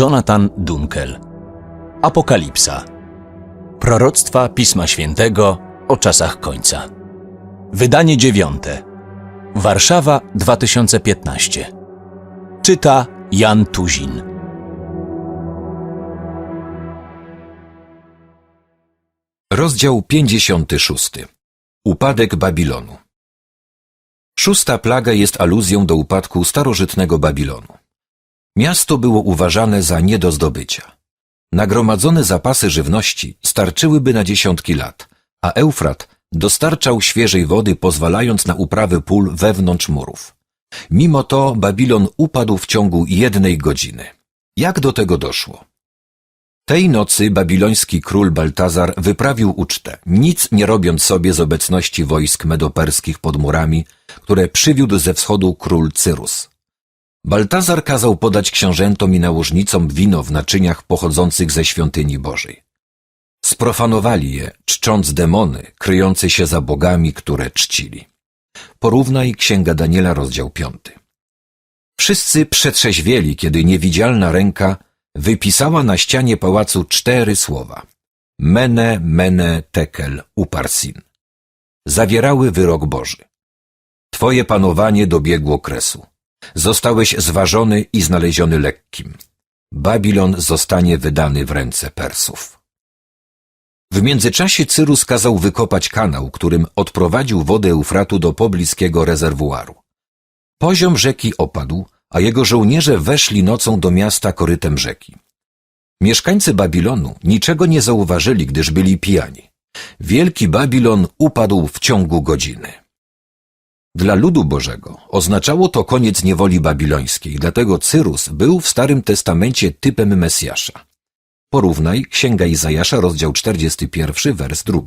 Jonathan Dunkel. Apokalipsa. Proroctwa Pisma Świętego o czasach końca. Wydanie dziewiąte. Warszawa 2015. Czyta Jan Tuzin. Rozdział 56. Upadek Babilonu. Szósta plaga jest aluzją do upadku starożytnego Babilonu. Miasto było uważane za nie do zdobycia. Nagromadzone zapasy żywności starczyłyby na dziesiątki lat, a Eufrat dostarczał świeżej wody, pozwalając na uprawę pól wewnątrz murów. Mimo to Babilon upadł w ciągu jednej godziny. Jak do tego doszło? Tej nocy babiloński król Baltazar wyprawił ucztę, nic nie robiąc sobie z obecności wojsk medoperskich pod murami, które przywiódł ze wschodu król Cyrus. Baltazar kazał podać książętom i nałożnicom wino w naczyniach pochodzących ze świątyni Bożej. Sprofanowali je, czcząc demony kryjące się za bogami, które czcili. Porównaj Księga Daniela, rozdział 5. Wszyscy przetrzeźwieli, kiedy niewidzialna ręka wypisała na ścianie pałacu cztery słowa. Mene, mene, tekel, uparsin. Zawierały wyrok Boży. Twoje panowanie dobiegło kresu. Zostałeś zważony i znaleziony lekkim. Babilon zostanie wydany w ręce Persów. W międzyczasie Cyrus kazał wykopać kanał, którym odprowadził wodę Eufratu do pobliskiego rezerwuaru. Poziom rzeki opadł, a jego żołnierze weszli nocą do miasta korytem rzeki. Mieszkańcy Babilonu niczego nie zauważyli, gdyż byli pijani. Wielki Babilon upadł w ciągu godziny. Dla ludu Bożego oznaczało to koniec niewoli babilońskiej, dlatego Cyrus był w Starym Testamencie typem Mesjasza. Porównaj Księga Izajasza, rozdział 41, wers 2.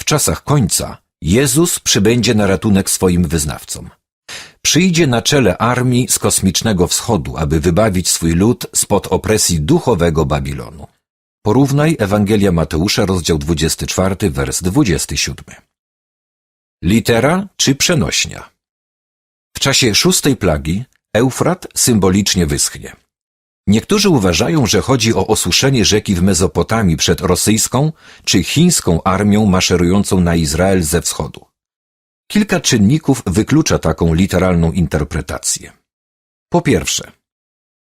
W czasach końca Jezus przybędzie na ratunek swoim wyznawcom. Przyjdzie na czele armii z kosmicznego wschodu, aby wybawić swój lud spod opresji duchowego Babilonu. Porównaj Ewangelia Mateusza, rozdział 24, wers 27. Litera czy przenośnia? W czasie szóstej plagi Eufrat symbolicznie wyschnie. Niektórzy uważają, że chodzi o osuszenie rzeki w Mezopotamii przed rosyjską czy chińską armią maszerującą na Izrael ze wschodu. Kilka czynników wyklucza taką literalną interpretację. Po pierwsze,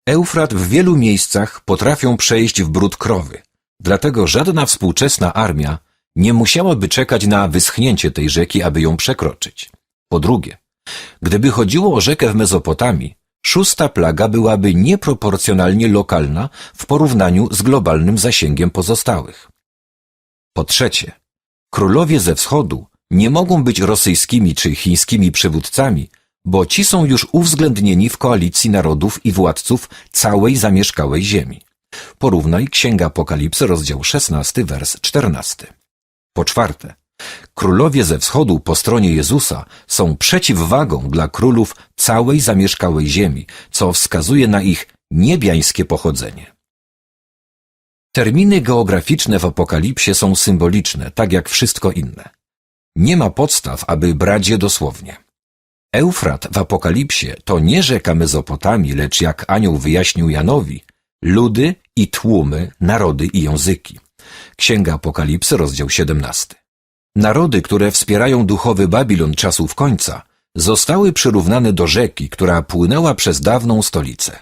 Eufrat w wielu miejscach potrafią przejść w brud krowy, dlatego żadna współczesna armia nie musiałaby czekać na wyschnięcie tej rzeki, aby ją przekroczyć. Po drugie, gdyby chodziło o rzekę w Mezopotamii, szósta plaga byłaby nieproporcjonalnie lokalna w porównaniu z globalnym zasięgiem pozostałych. Po trzecie, królowie ze wschodu nie mogą być rosyjskimi czy chińskimi przywódcami, bo ci są już uwzględnieni w koalicji narodów i władców całej zamieszkałej ziemi. Porównaj Księga Apokalipsy, rozdział 16, wers 14. Po czwarte, królowie ze wschodu po stronie Jezusa są przeciwwagą dla królów całej zamieszkałej ziemi, co wskazuje na ich niebiańskie pochodzenie. Terminy geograficzne w Apokalipsie są symboliczne, tak jak wszystko inne. Nie ma podstaw, aby brać je dosłownie. Eufrat w Apokalipsie to nie rzeka Mezopotamii, lecz jak anioł wyjaśnił Janowi, ludy i tłumy, narody i języki. Księga Apokalipsy, rozdział 17. Narody, które wspierają duchowy Babilon czasów końca, zostały przyrównane do rzeki, która płynęła przez dawną stolicę.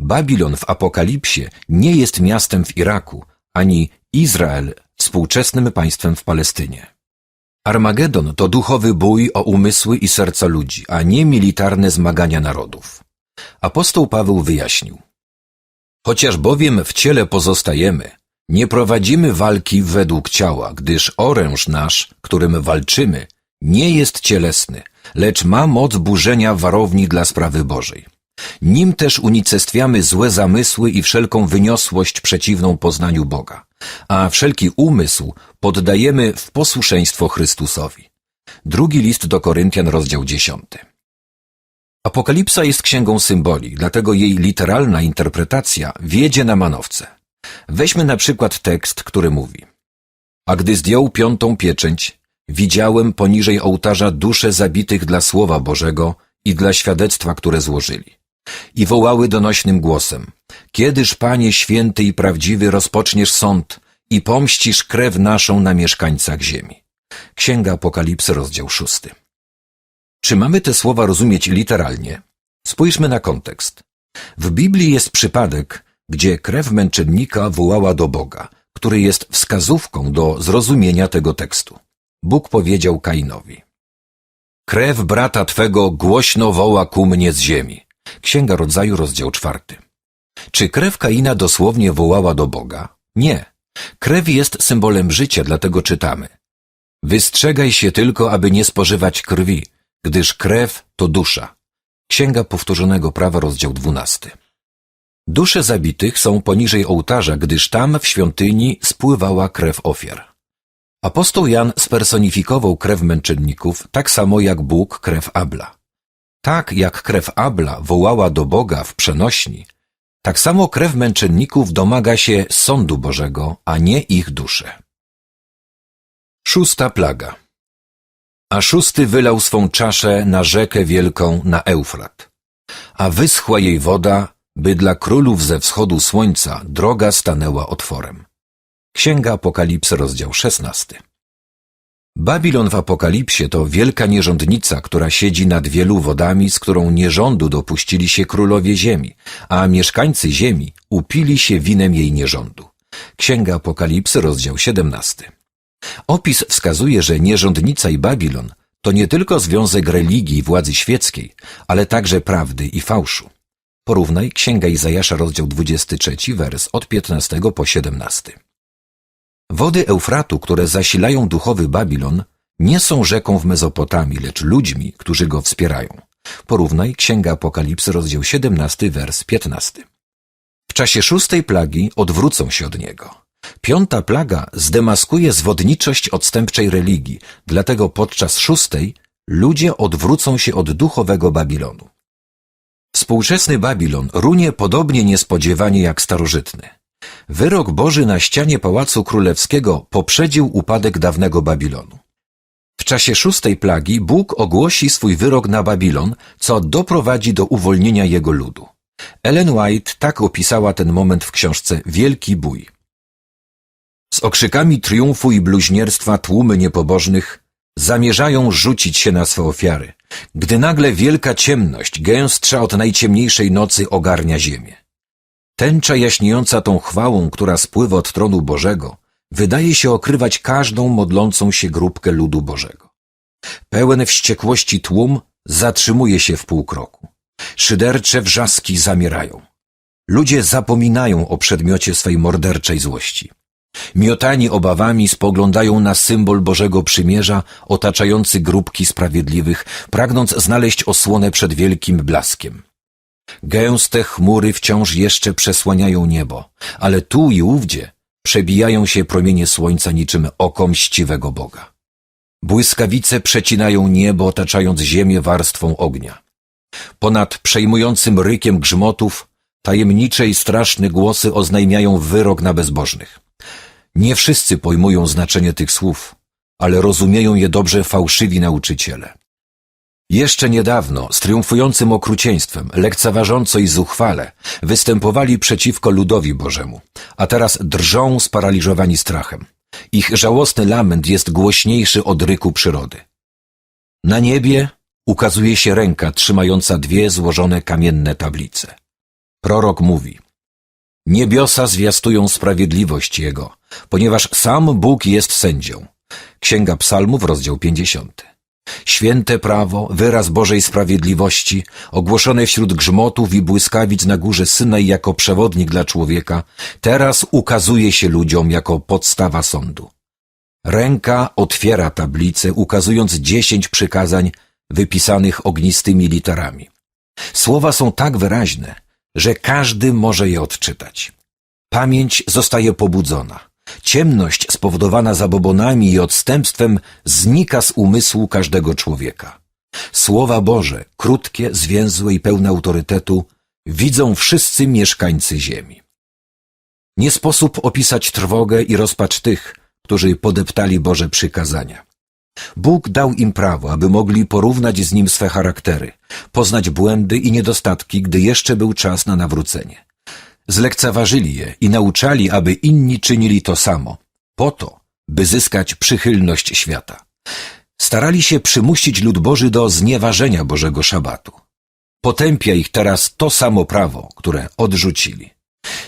Babilon w Apokalipsie nie jest miastem w Iraku, ani Izrael współczesnym państwem w Palestynie. Armagedon to duchowy bój o umysły i serca ludzi, a nie militarne zmagania narodów. Apostoł Paweł wyjaśnił. Chociaż bowiem w ciele pozostajemy, nie prowadzimy walki według ciała, gdyż oręż nasz, którym walczymy, nie jest cielesny, lecz ma moc burzenia warowni dla sprawy Bożej. Nim też unicestwiamy złe zamysły i wszelką wyniosłość przeciwną poznaniu Boga, a wszelki umysł poddajemy w posłuszeństwo Chrystusowi. Drugi list do Koryntian, rozdział 10. Apokalipsa jest księgą symboli, dlatego jej literalna interpretacja wiedzie na manowce. Weźmy na przykład tekst, który mówi A gdy zdjął piątą pieczęć, widziałem poniżej ołtarza dusze zabitych dla Słowa Bożego i dla świadectwa, które złożyli. i wołały donośnym głosem. Kiedyż, Panie święty i prawdziwy, rozpoczniesz sąd i pomścisz krew naszą na mieszkańcach ziemi. Księga Apokalipsy, rozdział szósty. Czy mamy te słowa rozumieć literalnie? Spójrzmy na kontekst. W Biblii jest przypadek, gdzie krew męczennika wołała do Boga, który jest wskazówką do zrozumienia tego tekstu. Bóg powiedział Kainowi. Krew brata twego głośno woła ku mnie z ziemi. Księga Rodzaju, rozdział czwarty. Czy krew Kaina dosłownie wołała do Boga? Nie. Krew jest symbolem życia, dlatego czytamy. Wystrzegaj się tylko, aby nie spożywać krwi, gdyż krew to dusza. Księga Powtórzonego Prawa, rozdział dwunasty. Dusze zabitych są poniżej ołtarza, gdyż tam w świątyni spływała krew ofiar. Apostoł Jan spersonifikował krew męczenników tak samo jak Bóg krew Abla. Tak jak krew Abla wołała do Boga w przenośni, tak samo krew męczenników domaga się sądu Bożego, a nie ich dusze. Szósta plaga. A szósty wylał swą czaszę na rzekę wielką na Eufrat, a wyschła jej woda, by dla królów ze wschodu słońca droga stanęła otworem. Księga Apokalipsy, rozdział 16. Babilon w Apokalipsie to wielka nierządnica, która siedzi nad wielu wodami, z którą nierządu dopuścili się królowie ziemi, a mieszkańcy ziemi upili się winem jej nierządu. Księga Apokalipsy, rozdział 17. Opis wskazuje, że nierządnica i Babilon to nie tylko związek religii i władzy świeckiej, ale także prawdy i fałszu. Porównaj Księga Izajasza, rozdział 23, wers od 15 po 17. Wody Eufratu, które zasilają duchowy Babilon, nie są rzeką w Mezopotamii, lecz ludźmi, którzy go wspierają. Porównaj Księga Apokalipsy, rozdział 17, wers 15. W czasie szóstej plagi odwrócą się od niego. Piąta plaga zdemaskuje zwodniczość odstępczej religii, dlatego podczas szóstej ludzie odwrócą się od duchowego Babilonu. Współczesny Babilon runie podobnie niespodziewanie jak starożytny. Wyrok Boży na ścianie Pałacu Królewskiego poprzedził upadek dawnego Babilonu. W czasie szóstej plagi Bóg ogłosi swój wyrok na Babilon, co doprowadzi do uwolnienia jego ludu. Ellen White tak opisała ten moment w książce Wielki Bój. Z okrzykami triumfu i bluźnierstwa tłumy niepobożnych zamierzają rzucić się na swe ofiary, gdy nagle wielka ciemność, gęstsza od najciemniejszej nocy, ogarnia ziemię. Tęcza jaśniejąca tą chwałą, która spływa od tronu Bożego, wydaje się okrywać każdą modlącą się grupkę ludu Bożego. Pełen wściekłości tłum zatrzymuje się w pół kroku. Szydercze wrzaski zamierają. Ludzie zapominają o przedmiocie swej morderczej złości. Miotani obawami spoglądają na symbol Bożego Przymierza otaczający grupki sprawiedliwych, pragnąc znaleźć osłonę przed wielkim blaskiem. Gęste chmury wciąż jeszcze przesłaniają niebo, ale tu i ówdzie przebijają się promienie słońca niczym oko mściwego Boga. Błyskawice przecinają niebo, otaczając ziemię warstwą ognia. Ponad przejmującym rykiem grzmotów tajemnicze i straszne głosy oznajmiają wyrok na bezbożnych. Nie wszyscy pojmują znaczenie tych słów, ale rozumieją je dobrze fałszywi nauczyciele. Jeszcze niedawno z triumfującym okrucieństwem, lekceważąco i zuchwale występowali przeciwko ludowi Bożemu, a teraz drżą sparaliżowani strachem. Ich żałosny lament jest głośniejszy od ryku przyrody. Na niebie ukazuje się ręka trzymająca dwie złożone kamienne tablice. Prorok mówi Niebiosa zwiastują sprawiedliwość Jego, ponieważ sam Bóg jest sędzią. Księga Psalmów, rozdział 50. Święte prawo, wyraz Bożej sprawiedliwości, ogłoszone wśród grzmotów i błyskawic na górze Synaj jako przewodnik dla człowieka, teraz ukazuje się ludziom jako podstawa sądu. Ręka otwiera tablicę, ukazując dziesięć przykazań wypisanych ognistymi literami. Słowa są tak wyraźne, że każdy może je odczytać. Pamięć zostaje pobudzona. Ciemność spowodowana zabobonami i odstępstwem znika z umysłu każdego człowieka. Słowa Boże, krótkie, zwięzłe i pełne autorytetu, widzą wszyscy mieszkańcy ziemi. Nie sposób opisać trwogę i rozpacz tych, którzy podeptali Boże przykazania. Bóg dał im prawo, aby mogli porównać z nim swe charaktery, poznać błędy i niedostatki, gdy jeszcze był czas na nawrócenie. Zlekceważyli je i nauczali, aby inni czynili to samo, po to, by zyskać przychylność świata. Starali się przymusić lud Boży do znieważenia Bożego Szabatu. Potępia ich teraz to samo prawo, które odrzucili.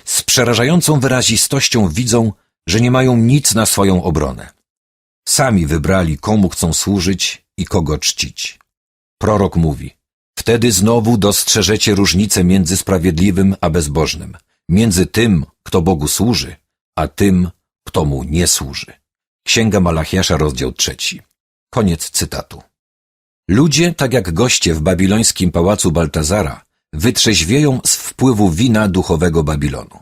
Z przerażającą wyrazistością widzą, że nie mają nic na swoją obronę. Sami wybrali, komu chcą służyć i kogo czcić. Prorok mówi, wtedy znowu dostrzeżecie różnicę między sprawiedliwym a bezbożnym, między tym, kto Bogu służy, a tym, kto mu nie służy. Księga Malachiasza, rozdział trzeci. Koniec cytatu. Ludzie, tak jak goście w babilońskim pałacu Baltazara, wytrzeźwieją z wpływu wina duchowego Babilonu.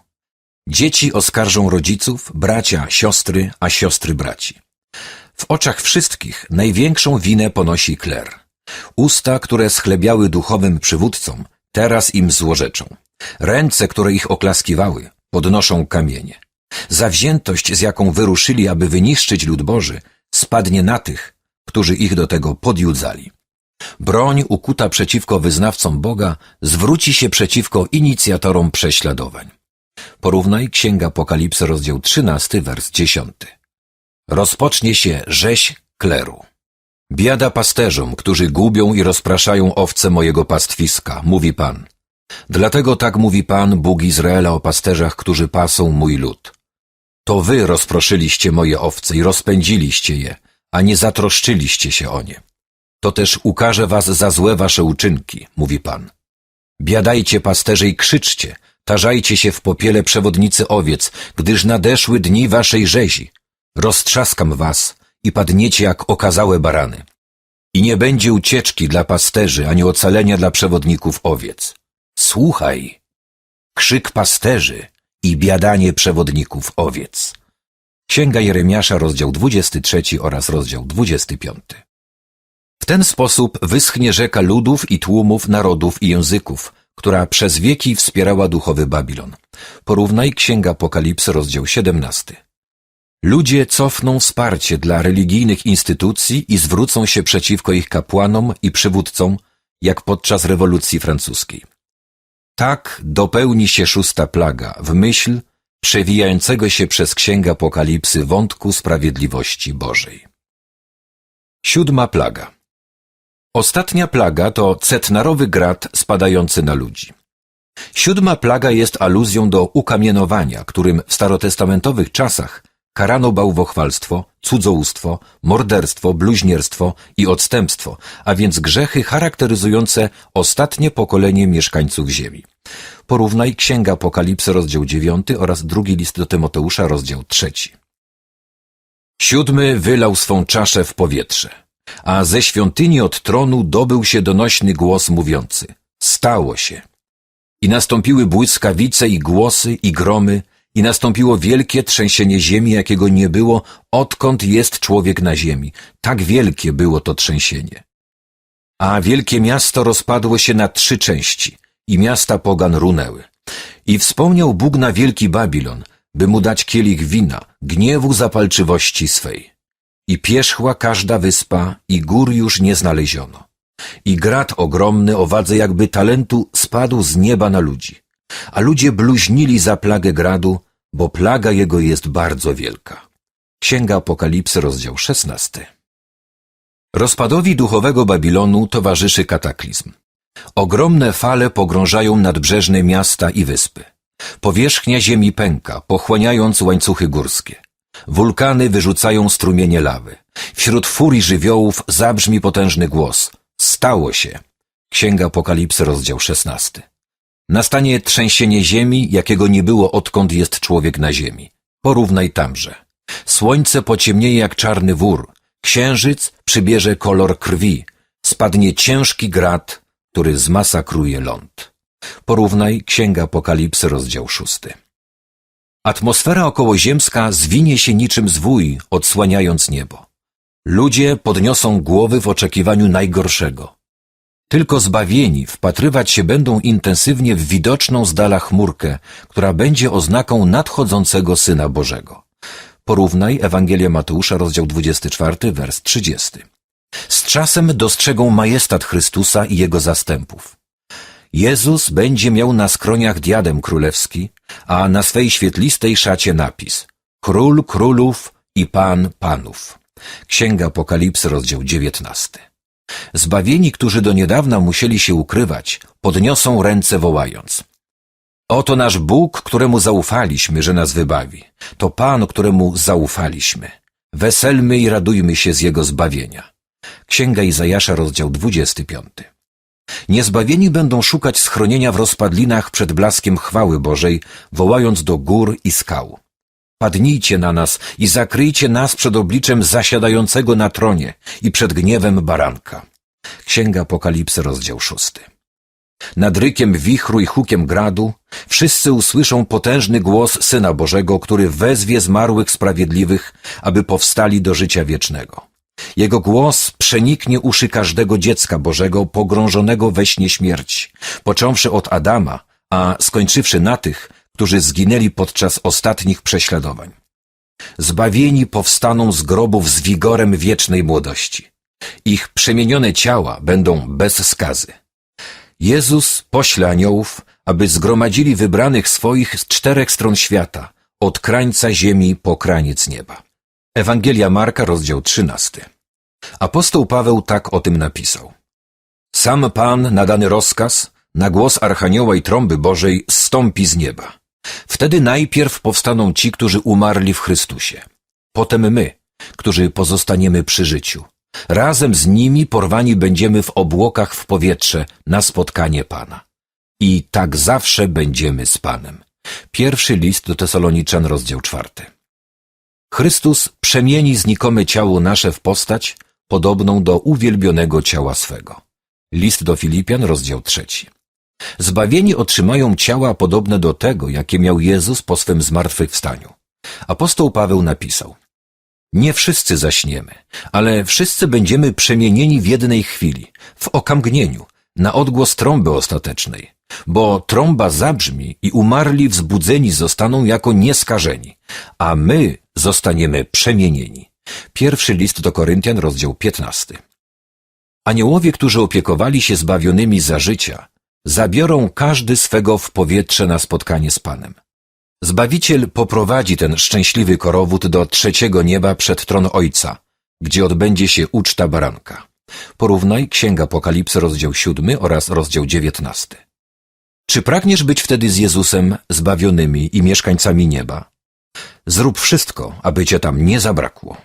Dzieci oskarżą rodziców, bracia, siostry, a siostry braci. W oczach wszystkich największą winę ponosi kler. Usta, które schlebiały duchowym przywódcom, teraz im złorzeczą. Ręce, które ich oklaskiwały, podnoszą kamienie. Zawziętość, z jaką wyruszyli, aby wyniszczyć lud Boży, spadnie na tych, którzy ich do tego podjudzali. Broń ukuta przeciwko wyznawcom Boga zwróci się przeciwko inicjatorom prześladowań. Porównaj Księga Apokalipsy, rozdział 13, wers 10. Rozpocznie się rzeź kleru. Biada pasterzom, którzy gubią i rozpraszają owce mojego pastwiska, mówi Pan. Dlatego tak mówi Pan, Bóg Izraela o pasterzach, którzy pasą mój lud. To wy rozproszyliście moje owce i rozpędziliście je, a nie zatroszczyliście się o nie. To też ukaże was za złe wasze uczynki, mówi Pan. Biadajcie pasterze i krzyczcie, tarzajcie się w popiele przewodnicy owiec, gdyż nadeszły dni waszej rzezi. Roztrzaskam was i padniecie jak okazałe barany. I nie będzie ucieczki dla pasterzy, ani ocalenia dla przewodników owiec. Słuchaj! Krzyk pasterzy i biadanie przewodników owiec. Księga Jeremiasza, rozdział 23 oraz rozdział 25. W ten sposób wyschnie rzeka ludów i tłumów, narodów i języków, która przez wieki wspierała duchowy Babilon. Porównaj Księga Apokalipsy, rozdział 17. Ludzie cofną wsparcie dla religijnych instytucji i zwrócą się przeciwko ich kapłanom i przywódcom, jak podczas rewolucji francuskiej. Tak dopełni się szósta plaga w myśl przewijającego się przez Księgę Apokalipsy wątku sprawiedliwości Bożej. Siódma plaga Ostatnia plaga to cetnarowy grat spadający na ludzi. Siódma plaga jest aluzją do ukamienowania, którym w starotestamentowych czasach karano bałwochwalstwo, cudzołóstwo, morderstwo, bluźnierstwo i odstępstwo, a więc grzechy charakteryzujące ostatnie pokolenie mieszkańców ziemi. Porównaj Księga Apokalipsy, rozdział 9 oraz drugi list do Tymoteusza, rozdział 3. Siódmy wylał swą czaszę w powietrze, a ze świątyni od tronu dobył się donośny głos mówiący Stało się. I nastąpiły błyskawice i głosy i gromy, i nastąpiło wielkie trzęsienie ziemi, jakiego nie było, odkąd jest człowiek na ziemi. Tak wielkie było to trzęsienie. A wielkie miasto rozpadło się na trzy części i miasta pogan runęły. I wspomniał Bóg na wielki Babilon, by mu dać kielich wina, gniewu zapalczywości swej. I pierzchła każda wyspa i gór już nie znaleziono. I grat ogromny o wadze jakby talentu spadł z nieba na ludzi. A ludzie bluźnili za plagę gradu, bo plaga jego jest bardzo wielka. Księga Apokalipsy, rozdział 16. Rozpadowi duchowego Babilonu towarzyszy kataklizm. Ogromne fale pogrążają nadbrzeżne miasta i wyspy. Powierzchnia ziemi pęka, pochłaniając łańcuchy górskie. Wulkany wyrzucają strumienie lawy. Wśród furii żywiołów zabrzmi potężny głos. Stało się. Księga Apokalipsy, rozdział 16. Nastanie trzęsienie ziemi, jakiego nie było odkąd jest człowiek na ziemi. Porównaj tamże. Słońce pociemnieje jak czarny wór, księżyc przybierze kolor krwi, spadnie ciężki grat, który zmasakruje ląd. Porównaj Księga Apokalipsy, rozdział szósty. Atmosfera okołoziemska zwinie się niczym zwój, odsłaniając niebo. Ludzie podniosą głowy w oczekiwaniu najgorszego. Tylko zbawieni wpatrywać się będą intensywnie w widoczną z dala chmurkę, która będzie oznaką nadchodzącego Syna Bożego. Porównaj Ewangelia Mateusza, rozdział 24, wers 30. Z czasem dostrzegą majestat Chrystusa i Jego zastępów. Jezus będzie miał na skroniach diadem królewski, a na swej świetlistej szacie napis Król królów i Pan panów. Księga Apokalipsy, rozdział 19. Zbawieni, którzy do niedawna musieli się ukrywać, podniosą ręce wołając. Oto nasz Bóg, któremu zaufaliśmy, że nas wybawi. To Pan, któremu zaufaliśmy. Weselmy i radujmy się z Jego zbawienia. Księga Izajasza, rozdział 25. Niezbawieni będą szukać schronienia w rozpadlinach przed blaskiem chwały Bożej, wołając do gór i skał. Padnijcie na nas i zakryjcie nas przed obliczem zasiadającego na tronie i przed gniewem baranka. Księga Apokalipsy, rozdział 6. Nad rykiem wichru i hukiem gradu wszyscy usłyszą potężny głos Syna Bożego, który wezwie zmarłych sprawiedliwych, aby powstali do życia wiecznego. Jego głos przeniknie uszy każdego dziecka Bożego pogrążonego we śnie śmierci, począwszy od Adama, a skończywszy na tych, którzy zginęli podczas ostatnich prześladowań. Zbawieni powstaną z grobów z wigorem wiecznej młodości. Ich przemienione ciała będą bez skazy. Jezus pośle aniołów, aby zgromadzili wybranych swoich z czterech stron świata, od krańca ziemi po kraniec nieba. Ewangelia Marka, rozdział 13. Apostoł Paweł tak o tym napisał. Sam Pan, nadany rozkaz, na głos Archanioła i trąby Bożej zstąpi z nieba. Wtedy najpierw powstaną ci, którzy umarli w Chrystusie. Potem my, którzy pozostaniemy przy życiu. Razem z nimi porwani będziemy w obłokach w powietrze na spotkanie Pana. I tak zawsze będziemy z Panem. Pierwszy list do Tesaloniczan, rozdział czwarty. Chrystus przemieni znikome ciało nasze w postać, podobną do uwielbionego ciała swego. List do Filipian, rozdział trzeci. Zbawieni otrzymają ciała podobne do tego, jakie miał Jezus po swym zmartwychwstaniu. Apostoł Paweł napisał Nie wszyscy zaśniemy, ale wszyscy będziemy przemienieni w jednej chwili, w okamgnieniu, na odgłos trąby ostatecznej. Bo trąba zabrzmi i umarli wzbudzeni zostaną jako nieskażeni, a my zostaniemy przemienieni. Pierwszy list do Koryntian, rozdział 15. Aniołowie, którzy opiekowali się zbawionymi za życia, zabiorą każdy swego w powietrze na spotkanie z Panem. Zbawiciel poprowadzi ten szczęśliwy korowód do trzeciego nieba przed tron Ojca, gdzie odbędzie się uczta baranka. Porównaj Księga Apokalipsy, rozdział 7 oraz rozdział 19. Czy pragniesz być wtedy z Jezusem, zbawionymi i mieszkańcami nieba? Zrób wszystko, aby cię tam nie zabrakło.